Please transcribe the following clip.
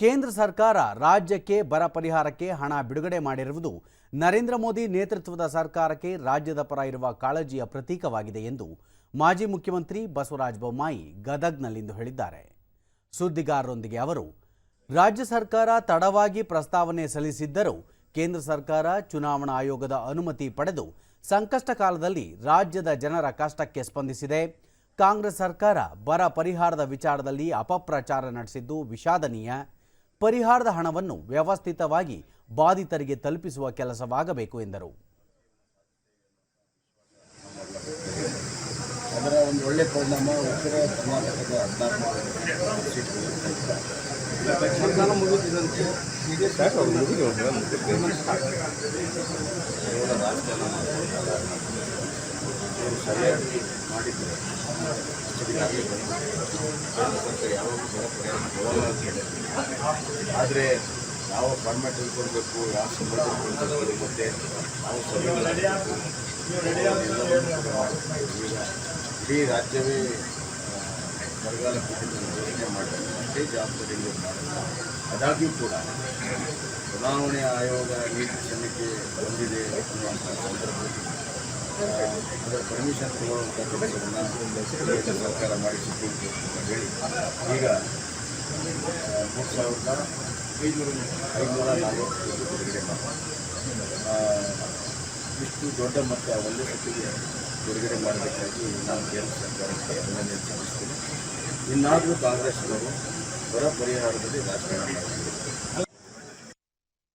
ಕೇಂದ್ರ ಸರ್ಕಾರ ರಾಜ್ಯಕ್ಕೆ ಬರ ಪರಿಹಾರಕ್ಕೆ ಹಣ ಬಿಡುಗಡೆ ಮಾಡಿರುವುದು ನರೇಂದ್ರ ಮೋದಿ ನೇತೃತ್ವದ ಸರ್ಕಾರಕ್ಕೆ ರಾಜ್ಯದ ಪರ ಇರುವ ಕಾಳಜಿಯ ಪ್ರತೀಕವಾಗಿದೆ ಎಂದು ಮಾಜಿ ಮುಖ್ಯಮಂತ್ರಿ ಬಸವರಾಜ ಬೊಮ್ಮಾಯಿ ಗದಗ್ನಲ್ಲಿಂದು ಹೇಳಿದ್ದಾರೆ. ಸುದ್ದಿಗಾರರೊಂದಿಗೆ ಅವರು, ರಾಜ್ಯ ಸರ್ಕಾರ ತಡವಾಗಿ ಪ್ರಸ್ತಾವನೆ ಸಲ್ಲಿಸಿದ್ದರೂ ಕೇಂದ್ರ ಸರ್ಕಾರ ಚುನಾವಣಾ ಆಯೋಗದ ಅನುಮತಿ ಪಡೆದು ಸಂಕಷ್ಟ ಕಾಲದಲ್ಲಿ ರಾಜ್ಯದ ಜನರ ಕಷ್ಟಕ್ಕೆ ಸ್ಪಂದಿಸಿದೆ. ಕಾಂಗ್ರೆಸ್ ಸರ್ಕಾರ ಬರ ಪರಿಹಾರದ ವಿಚಾರದಲ್ಲಿ ಅಪಪ್ರಚಾರ ನಡೆಸಿದ್ದು ವಿಷಾದನೀಯ. ಪರಿಹಾರದ ಹಣವನ್ನು ವ್ಯವಸ್ಥಿತವಾಗಿ ಬಾಧಿತರಿಗೆ ತಲುಪಿಸುವ ಕೆಲಸವಾಗಬೇಕು ಎಂದರು. ಅದರ ಒಂದು ಒಳ್ಳೆ ಪರಿಣಾಮ ಉತ್ತರ ಕರ್ನಾಟಕದ ಮತದಾನ ಮುಗಿದಿದಂತೆ ಸರಿಯಾಗಿ ಮಾಡಿದ್ದಾರೆ. ಅಷ್ಟೊತ್ತಿಗಾಗಲೇ ಬಂದಿದೆ. ಕೇಂದ್ರ ಸರ್ಕಾರ ಯಾವಾಗ ಬರ ಪರಿಹಾರ ಕೊಡಲ್ಲ ಅಂತ ಹೇಳಿದ್ರು. ಆದರೆ ಯಾವ ಫಾರ್ಮ್ಯಾಟ್ ಇಟ್ಕೊಳ್ಬೇಕು ಯಾವ ಸಂಬಂಧ ಕೊಡಬೇಕು ಮತ್ತು ನಾವು ಇಡೀ ರಾಜ್ಯವೇ ಬರಗಾಲ ಘೋಷಣೆ ಮಾಡಿದ್ದಾರೆ ಅಷ್ಟೇ ಜವಾಬ್ದಾರಿಯಿಂದ ಮಾಡಿದ್ದಾರೆ ಆದಾಗ್ಯೂ ಕೂಡ ಚುನಾವಣೆ ಆಯೋಗ ನೀತಿ ಸಮಿತಿ ಬಂದಿದೆ ಅನ್ನುವಂಥ ಸಂದರ್ಭದಲ್ಲಿ ಆ, ಅದರ ಪರ್ಮಿಷನ್ ತಗೊಳ್ಳುವಂಥ ಕೆಲಸವನ್ನು ಸರ್ಕಾರ ಮಾಡಿ ಸುಪ್ರೀಂ ಹೇಳಿ ಈಗ ಮೂರು ಸಾವಿರದ ಐನೂರ ಐನೂರ ನಲವತ್ತು ಬಿಡುಗಡೆ ಇಷ್ಟು ದೊಡ್ಡ ಮೊತ್ತ ಒಂದೇ ಸತಿಗೆ ಬಿಡುಗಡೆ ಮಾಡಬೇಕಾಗಿ ನಾನು ಕೇಂದ್ರ ಸರ್ಕಾರಕ್ಕೆ ಅಭಿನಂದನೆ ಸಲ್ಲಿಸ್ತೀನಿ ಇನ್ನಾದರೂ ಕಾಂಗ್ರೆಸ್ನವರು ಬರ ಪರಿಹಾರದಲ್ಲಿ ರಾಜಕಾರಣ ಮಾಡ್ತಿದ್ದಾರೆ